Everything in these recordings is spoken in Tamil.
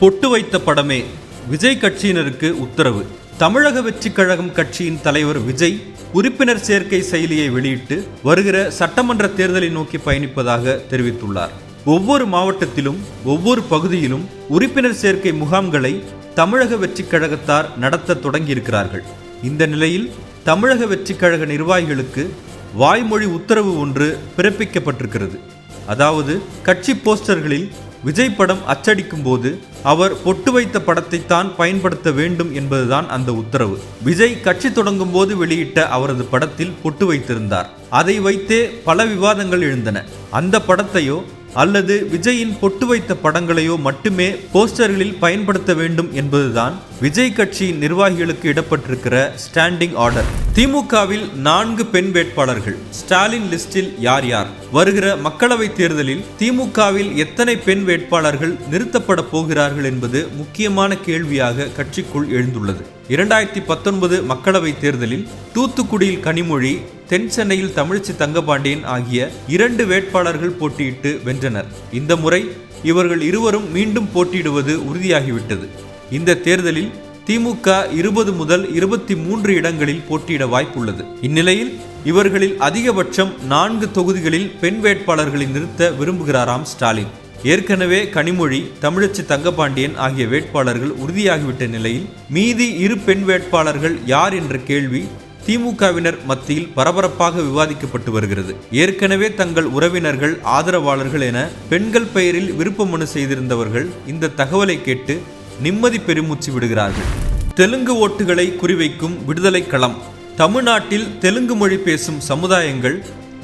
பொட்டு வைத்த படமே விஜய் கட்சியினருக்கு உத்தரவு. தமிழக வெற்றி கழகம் கட்சியின் தலைவர் விஜய் உறுப்பினர் சேர்க்கை செயலியை வெளியிட்டு வருகிற சட்டமன்ற தேர்தலை நோக்கி பயணிப்பதாக தெரிவித்துள்ளார். ஒவ்வொரு மாவட்டத்திலும் ஒவ்வொரு பகுதியிலும் உறுப்பினர் சேர்க்கை முகாம்களை தமிழக வெற்றி கழகத்தார் நடத்த தொடங்கியிருக்கிறார்கள். இந்த நிலையில் தமிழக வெற்றி கழக நிர்வாகிகளுக்கு வாய்மொழி உத்தரவு ஒன்று பிறப்பிக்கப்பட்டிருக்கிறது. அதாவது கட்சி போஸ்டர்களில் விஜய் படம் அச்சடிக்கும் போது அவர் பொட்டு வைத்த படத்தை தான் பயன்படுத்த வேண்டும் என்பதுதான் அந்த உத்தரவு. விஜய் கட்சி தொடங்கும் போது வெளியிட்ட அவரது படத்தில் பொட்டு வைத்திருந்தார். அதை வைத்தே பல விவாதங்கள் எழுந்தன. அந்த படத்தையோ அல்லது விஜயின் பொட்டு வைத்த படங்களையோ மட்டுமே போஸ்டர்களில் பயன்படுத்த வேண்டும் என்பதுதான் விஜய் கட்சியின் நிர்வாகிகளுக்கு இடப்பட்டிருக்கிற ஸ்டாண்டிங் ஆர்டர் திமுகவில் நான்கு பெண் வேட்பாளர்கள். ஸ்டாலின் லிஸ்டில் யார் யார்? வருகிற மக்களவைத் தேர்தலில் திமுகவில் எத்தனை பெண் வேட்பாளர்கள் நிறுத்தப்பட போகிறார்கள் என்பது முக்கியமான கேள்வியாக கட்சிக்குள் எழுந்துள்ளது. இரண்டாயிரத்தி பத்தொன்பது மக்களவைத் தேர்தலில் தூத்துக்குடியில் கனிமொழி தென் சென்னையில் தமிழிச்சி தங்கபாண்டியன் ஆகிய இரண்டு வேட்பாளர்கள் போட்டியிட்டு வென்றனர். இந்த முறை இவர்கள் இருவரும் மீண்டும் போட்டியிடுவது உறுதியாகிவிட்டது. இந்த தேர்தலில் திமுக இருபது முதல் இருபத்தி மூன்று இடங்களில் போட்டியிட வாய்ப்புள்ளது. இந்நிலையில் இவர்களில் அதிகபட்சம் நான்கு தொகுதிகளில் பெண் வேட்பாளர்களை நிறுத்த விரும்புகிறாராம் ஸ்டாலின். ஏற்கனவே கனிமொழி தமிழச்சி தங்கபாண்டியன் ஆகிய வேட்பாளர்கள் உறுதியாகிவிட்ட நிலையில் மீதி இரு பெண் வேட்பாளர்கள் யார் என்ற கேள்வி திமுகவினர் மத்தியில் பரபரப்பாக விவாதிக்கப்பட்டு வருகிறது. ஏற்கனவே தங்கள் உறவினர்கள் ஆதரவாளர்கள் என பெண்கள் பெயரில் விருப்ப மனு செய்திருந்தவர்கள் இந்த தகவலை கேட்டு நிம்மதி பெருமூச்சு விடுகிறார்கள். தெலுங்கு ஓட்டுகளை குறிவைக்கும் விடுதலை களம். தமிழ்நாட்டில் தெலுங்கு மொழி பேசும் சமுதாயங்கள்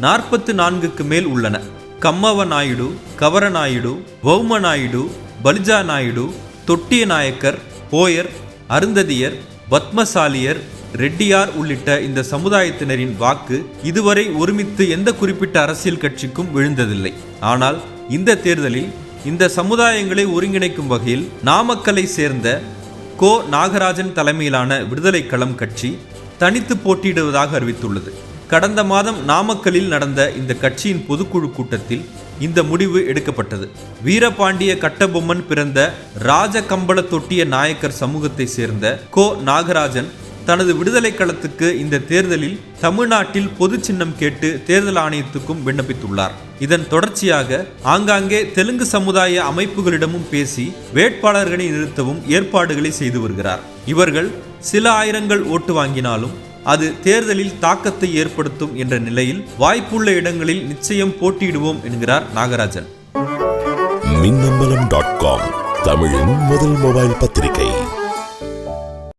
நாற்பத்து நான்குக்கு மேல் உள்ளன. கம்மவ நாயுடு கவர நாயுடு வௌம நாயுடு பலிஜா நாயுடு தொட்டிய நாயக்கர் போயர் அருந்ததியர் பத்மசாலியர் ரெட்டியார் உள்ளிட்ட இந்த சமுதாயத்தினரின் வாக்கு இதுவரை ஒருமித்து எந்த குறிப்பிட்ட அரசியல் கட்சிக்கும் விழுந்ததில்லை. ஆனால் இந்த தேர்தலில் இந்த சமுதாயங்களை ஒருங்கிணைக்கும் வகையில் நாமக்கலை சேர்ந்த கோ நாகராஜன் தலைமையிலான விடுதலை களம் கட்சி தனித்து போட்டியிடுவதாக அறிவித்துள்ளது. கடந்த மாதம் நாமக்கலில் நடந்த இந்த கட்சியின் பொதுக்குழு கூட்டத்தில் இந்த முடிவு எடுக்கப்பட்டது. வீரபாண்டிய கட்டபொம்மன் பிறந்த ராஜகம்பள தொட்டிய நாயக்கர் சமூகத்தை சேர்ந்த கோ நாகராஜன் தனது விடுதலை களத்துக்கு இந்த தேர்தலில் தமிழ்நாட்டில் பொது சின்னம் கேட்டு தேர்தல் ஆணையத்துக்கும் விண்ணப்பித்துள்ளார். இதன் தொடர்ச்சியாக ஆங்காங்கே தெலுங்கு சமுதாய அமைப்புகளிடமும் பேசி வேட்பாளர்களை நிறுத்தவும் ஏற்பாடுகளை செய்து வருகிறார். இவர்கள் சில ஆயிரங்கள் ஓட்டு வாங்கினாலும் அது தேர்தலில் தாக்கத்தை ஏற்படுத்தும் என்ற நிலையில் வாய்ப்புள்ள இடங்களில் நிச்சயம் போட்டியிடுவோம் என்கிறார் நாகராஜன். மின்னம்பலம் டாட் காம் தமிழின் முதல் மொபைல் பத்திரிகை.